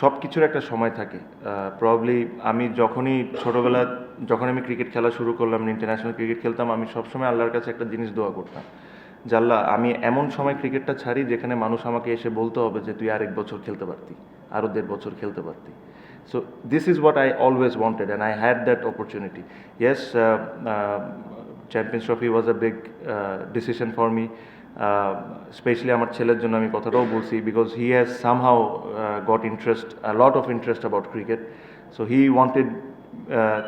সব কিছুর একটা সময় থাকে। প্রবলি আমি যখনই ছোটোবেলা যখন আমি ক্রিকেট খেলা শুরু করলাম ইন্টারন্যাশনাল ক্রিকেট খেলতাম, আমি সবসময় আল্লাহর কাছে একটা জিনিস দোয়া করতাম। আল্লাহ, আমি এমন সময় ক্রিকেটটা ছাড়ি যেখানে মানুষ আমাকে এসে বলতে হবে যে, তুই আরেক বছর খেলতে পারতি আরও দেড় বছর খেলতে পারতি। So this is what I always wanted and I had that opportunity yes Champions Trophy was a big decision for me specially আমার ছেলের জন্য আমি কথাটাও বলছি because he has somehow got interest lot of interest about cricket so he wanted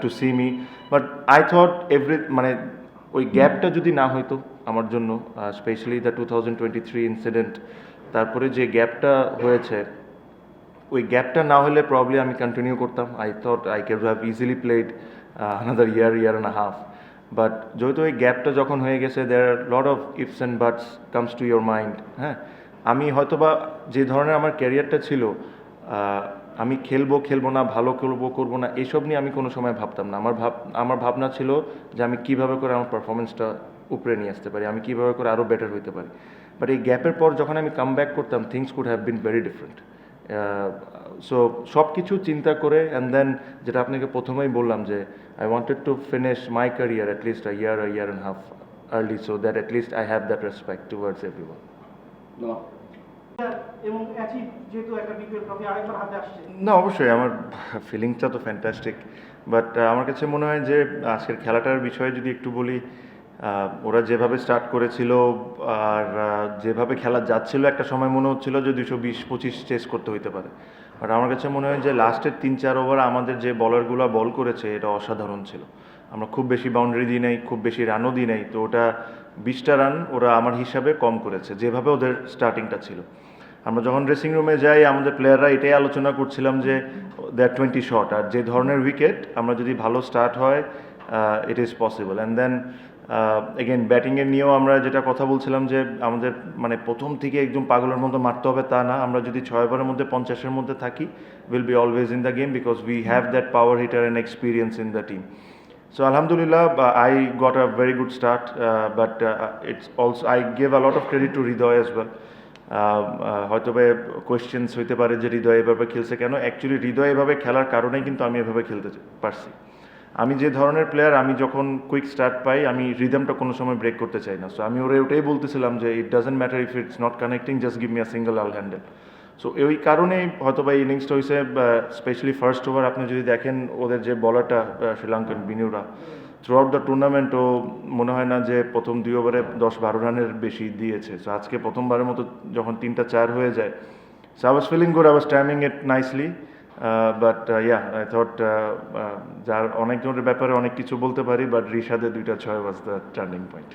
to see me but I thought every মানে ওই গ্যাপটা যদি না হইতো আমার জন্য specially the two thousand twenty three incident তারপরে যে গ্যাপটা হয়েছে, ওই গ্যাপটা না হলে প্রবলি আমি কন্টিনিউ করতাম। I thought I could have easily played another year year and half but যেহেতু ওই গ্যাপটা যখন হয়ে গেছে there lot of ifs and buts comes to your mind হ্যাঁ? আমি হয়তোবা যে ধরনের আমার ক্যারিয়ারটা ছিল আমি খেলব খেলব না, ভালো খেলব, করব না, এসব নিয়ে আমি কোনো সময় ভাবতাম না। আমার ভাব, আমার ভাবনা ছিল যে আমি কীভাবে করে আমার পারফরমেন্সটা উপরে নিয়ে আসতে পারি, আমি কীভাবে করে আরও বেটার হইতে পারি। বাট এই গ্যাপের পর যখন আমি কাম ব্যাক করতাম things could have been very different so সব কিছু চিন্তা করে অ্যান্ড দেন যেটা আপনাকে প্রথমেই বললাম যে I wanted to finish my career at least a year a year and half early so that at least I have that respect towards everyone না, অবশ্যই, আমার ফিলিংসটা তো ফ্যান্টাস্টিক বাট আমার কাছে মনে হয় যে, আজকের খেলাটার বিষয়ে যদি একটু বলি ওরা যেভাবে স্টার্ট করেছিল, আর যেভাবে খেলা যাচ্ছিল, একটা সময় মনে হচ্ছিল যে দুশো বিশ, পঁচিশ চেস করতে হইতে পারে। বাট আমার কাছে মনে হয় যে লাস্টের তিন চার ওভার আমাদের যে বলারগুলো বল করেছে, এটা অসাধারণ ছিল। আমরা খুব বেশি বাউন্ডারি দিই নাই, খুব বেশি রানও দিই নাই, তো ওটা বিশটা রান ওরা আমার হিসাবে কম করেছে, যেভাবে ওদের স্টার্টিংটা ছিল। আমরা যখন ড্রেসিং রুমে যাই আমাদের প্লেয়াররা এটাই আলোচনা করছিলাম যে দ্যাট টোয়েন্টি শট আর যে ধরনের উইকেট আমরা যদি ভালো স্টার্ট হয় it is possible and then again ব্যাটিংয়ের নিয়েও আমরা যেটা কথা বলছিলাম যে আমাদের মানে প্রথম থেকে একদম পাগলের মতো মারতে হবে তা না। আমরা যদি ছয় ওভারের মধ্যে পঞ্চাশের মধ্যে থাকি will be always in the game because we have that power hitter and experience in the team So Alhamdulillah, uh, I got a very good start, uh, but uh, it's also I give a lot of credit well. হয়তো বা questions হইতে পারে যে হৃদয় এভাবে খেলছে কেন? Actually হৃদয় এভাবে খেলার কারণেই কিন্তু আমি এভাবে খেলতে পারছি। আমি যে ধরনের প্লেয়ার আমি যখন কুইক স্টার্ট পাই, আমি রিদমটা কোনো সময় ব্রেক করতে চাই না। সো আমি ওরে ওটাই বলতেছিলাম যে it doesn't matter if it's not connecting just give me a single all handle so ওই কারণেই হয়তো বা ইনিংসটা হয়েছে স্পেশালি ফার্স্ট ওভার আপনি যদি দেখেন, ওদের যে বলারটা শ্রীলঙ্কান বিনিউরা থ্রু আউট দ্য টুর্নামেন্টও মনে হয় না যে প্রথম দুই ওভারে দশ বারো রানের বেশি দিয়েছে। সো আজকে প্রথমবারের মতো যখন তিনটা চার হয়ে যায় so I was feeling good I was timing it nicely but yeah I thought যার অনেকজনের ব্যাপারে অনেক কিছু বলতে পারি বাট রিশাদের দুইটা ছয় ওয়াজ দ্য টার্নিং পয়েন্ট